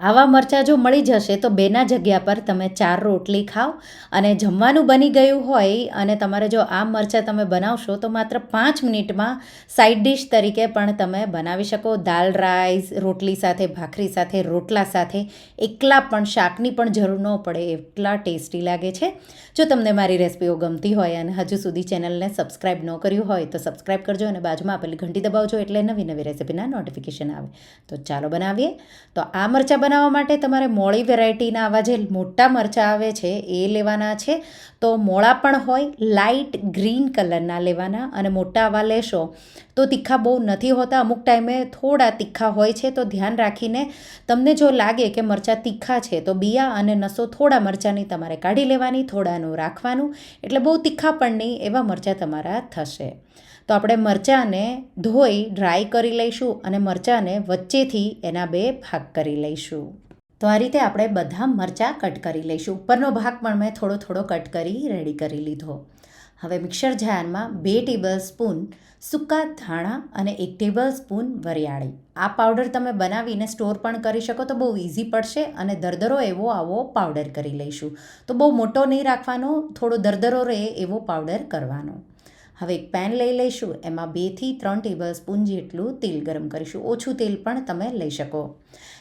આવા મરચાં જો મળી જશે તો બેના જગ્યા પર તમે ચાર રોટલી ખાઓ અને જમવાનું બની ગયું હોય અને તમારે જો આ મરચાં તમે બનાવશો તો માત્ર પાંચ મિનિટમાં સાઈડ ડિશ તરીકે પણ તમે બનાવી શકો. દાલ રાઈસ રોટલી સાથે, ભાખરી સાથે, રોટલા સાથે. એકલા પણ શાકની પણ જરૂર ન પડે એટલા ટેસ્ટી લાગે છે. જો તમને મારી રેસિપીઓ ગમતી હોય અને હજુ સુધી ચેનલને સબસ્ક્રાઈબ ન કર્યું હોય તો સબસ્ક્રાઈબ કરજો અને બાજુમાં આપેલી ઘંટી દબાવજો એટલે નવી નવી રેસિપીના નોટિફિકેશન આવે. તો ચાલો બનાવીએ. તો આ મરચાં બનાવવા માટે તમારે મોળી વેરાયટીના આવા જે મોટા મરચાં આવે છે, એ લેવાના છે. તો મોળા પણ હોય લાઇટ ગ્રીન કલરના લેવાના અને મોટા આવા લેશો. તો તીખા બહુ નથી હોતા. અમુક ટાઈમે થોડા તીખા હોય છે તો ધ્યાન રાખીને તમને જો લાગે કે મરચાં તીખા છે તો બિયા અને નસો થોડા મરચાંની તમારે કાઢી લેવાની, થોડાનું રાખવાનું. એટલે બહુ તીખા પણ નહીં, એવા મરચાં તમારા થશે. તો આપણે મરચાંને ધોઈ ડ્રાય કરી લઈશું અને મરચાંને વચ્ચેથી એના બે ભાગ કરી લઈશું. તો આ રીતે આપણે બધા મરચાં કટ કરી લઈશું. ઉપરનો ભાગ પણ મેં થોડો થોડો કટ કરી રેડી કરી લીધો. હવે મિક્સર જારમાં બે ટેબલ સ્પૂન સૂકા ધાણા અને એક ટેબલ સ્પૂન વરિયાળી. આ પાવડર તમે બનાવીને સ્ટોર પણ કરી શકો તો બહુ ઇઝી પડશે અને દરદરો એવો આવો પાવડર કરી લઈશું. તો બહુ મોટો નહીં રાખવાનો, થોડો દરદરો રહે એવો પાવડર કરવાનો. હવે એક પેન લઈ લઈશું. એમાં બેથી ત્રણ ટેબલ સ્પૂન જેટલું તેલ ગરમ કરીશું. ઓછું તેલ પણ તમે લઈ શકો.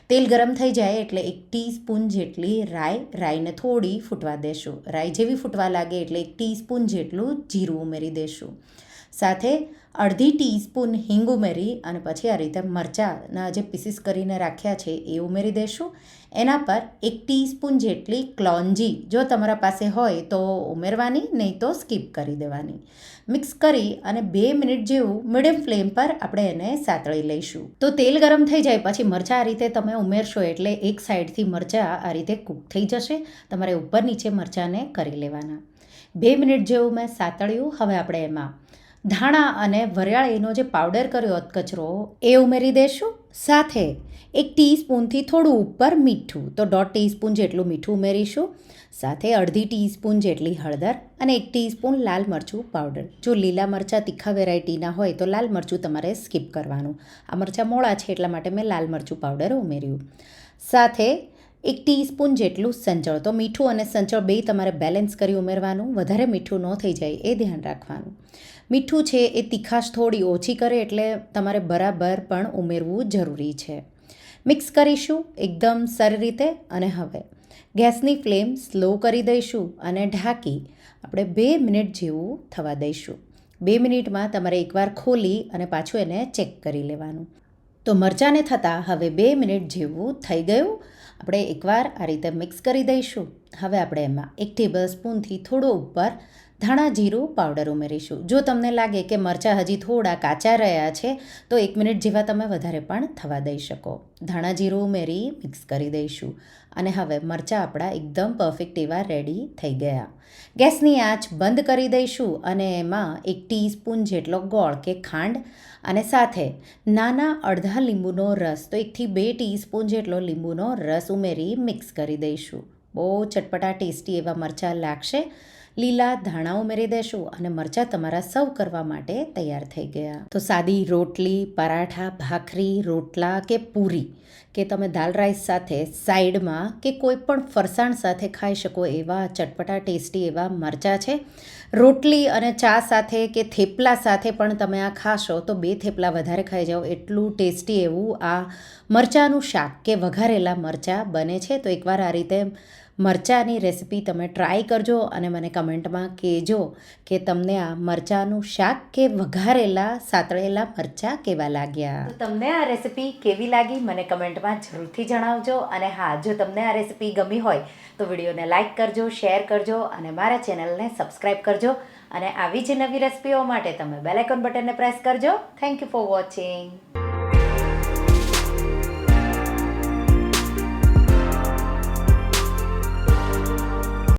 તેલ ગરમ થઈ જાય એટલે એક ટીસ્પૂન જેટલી રાઈ, રાઈને થોડી ફૂટવા દેશું. રાઈ જેવી ફૂટવા લાગે એટલે એક ટીસ્પૂન જેટલું જીરું ઉમેરી દેશું. સાથે અડધી ટીસ્પૂન હિંગ ઉમેરી અને પછી આ રીતે મરચાંના જે પીસીસ કરીને રાખ્યા છે એ ઉમેરી દઈશું એના પર એક ટીસ્પૂન જેટલી ક્લોન્જી જો તમારા પાસે હોય તો ઉમેરવાની, નહીં તો સ્કીપ કરી દેવાની. મિક્સ કરી અને બે મિનિટ જેવું મીડિયમ ફ્લેમ પર આપણે એને સાતળી લઈશું. તો તેલ ગરમ થઈ જાય પછી મરચાં આ રીતે તમે ઉમેરશો એટલે એક સાઈડથી મરચાં આ રીતે કૂક થઈ જશે. તમારે ઉપર નીચે મરચાંને કરી લેવાના. બે મિનિટ જેવું મેં સાતળ્યું. હવે આપણે એમાં ધાણા અને વરિયાળીનો જે પાવડર કર્યો કચરો, એ ઉમેરી દઈશું સાથે એક ટીસ્પૂનથી થોડું ઉપર મીઠું, તો દોઢ ટીસ્પૂન જેટલું મીઠું ઉમેરીશું. સાથે અડધી ટીસ્પૂન જેટલી હળદર અને એક ટીસ્પૂન લાલ મરચું પાવડર જો લીલા મરચાં તીખા વેરાયટીના હોય, તો લાલ મરચું તમારે સ્કીપ કરવાનું. આ મરચાં મોળા છે, એટલા માટે મેં લાલ મરચું પાવડર ઉમેર્યું. સાથે એક ટીસ્પૂન જેટલું સંચળ. તો મીઠું અને સંચળ બે તમારે બેલેન્સ કરી ઉમેરવાનું. વધારે મીઠું ન થઈ જાય એ ધ્યાન રાખવાનું. મીઠું છે એ તીખાશ થોડી ઓછી કરે એટલે તમારે બરાબર પણ ઉમેરવું જરૂરી છે. મિક્સ કરીશું એકદમ સારી રીતે અને હવે ગેસની ફ્લેમ સ્લો કરી દઈશું અને ઢાંકી આપણે બે મિનિટ જેવું થવા દઈશું. બે મિનિટમાં તમારે એકવાર ખોલી અને પાછું એને ચેક કરી લેવાનું. તો મરચાંને થતાં હવે બે મિનિટ જેવું થઈ ગયું. આપણે એકવાર આ રીતે મિક્સ કરી દઈશું. હવે આપણે એમાં એક ટેબલ સ્પૂનથી થોડો ઉપર ધાણા જીરું પાવડર ઉમેરીશું. જો તમને લાગે કે મરચાં હજી થોડા કાચા રહ્યા છે, તો એક મિનિટ જેવા તમે વધારે પણ થવા દઈ શકો. ધાણા જીરું ઉમેરી મિક્સ કરી દઈશું. અને હવે મરચાં આપણા એકદમ પરફેક્ટ એવા રેડી થઈ ગયા. ગેસની આંચ બંધ કરી દઈશું અને એમાં એક ટીસ્પૂન જેટલો ગોળ કે ખાંડ અને સાથે નાના અડધા લીંબુનો રસ, તો એકથી બે ટીસ્પૂન જેટલો લીંબુનો રસ ઉમેરી મિક્સ કરી દઈશું. બહુ ચટપટા ટેસ્ટી એવા મરચાં લાગશે. લીલા ધાણા ઉમેરી દેશું અને મરચાં તમારા સર્વ કરવા માટે તૈયાર થઈ ગયા. તો સાદી રોટલી, પરાઠા, ભાખરી, રોટલા કે પૂરી કે તમે દાલ રાઈસ સાથે સાઈડમાં કે કોઈ પણ ફરસાણ સાથે ખાઈ શકો એવા ચટપટા, ટેસ્ટી એવા મરચાં છે. રોટલી અને ચા સાથે કે થેપલા સાથે પણ તમે આ ખાશો તો બે થેપલા વધારે ખાઈ જાઓ. એટલું ટેસ્ટી એવું આ મરચાંનું શાક કે વઘારેલા મરચાં બને છે. તો એકવાર આ રીતે મરચાંની રેસિપી તમે ટ્રાય કરજો અને મને કમેન્ટમાં કહેજો કે તમને આ મરચાંનું શાક કે વઘારેલા, સાતળેલા મરચાં કેવા લાગ્યા. તો તમને આ રેસિપી કેવી લાગી મને કમેન્ટમાં જરૂરથી જણાવજો અને હા, જો તમને આ રેસિપી ગમી હોય તો વિડીયોને લાઇક કરજો, શેર કરજો અને મારા ચેનલને સબસ્ક્રાઈબ કરજો અને આવી જ નવી રેસિપીઓ માટે તમે બેલ આઇકોન બટનને પ્રેસ કરજો. Thank you for watching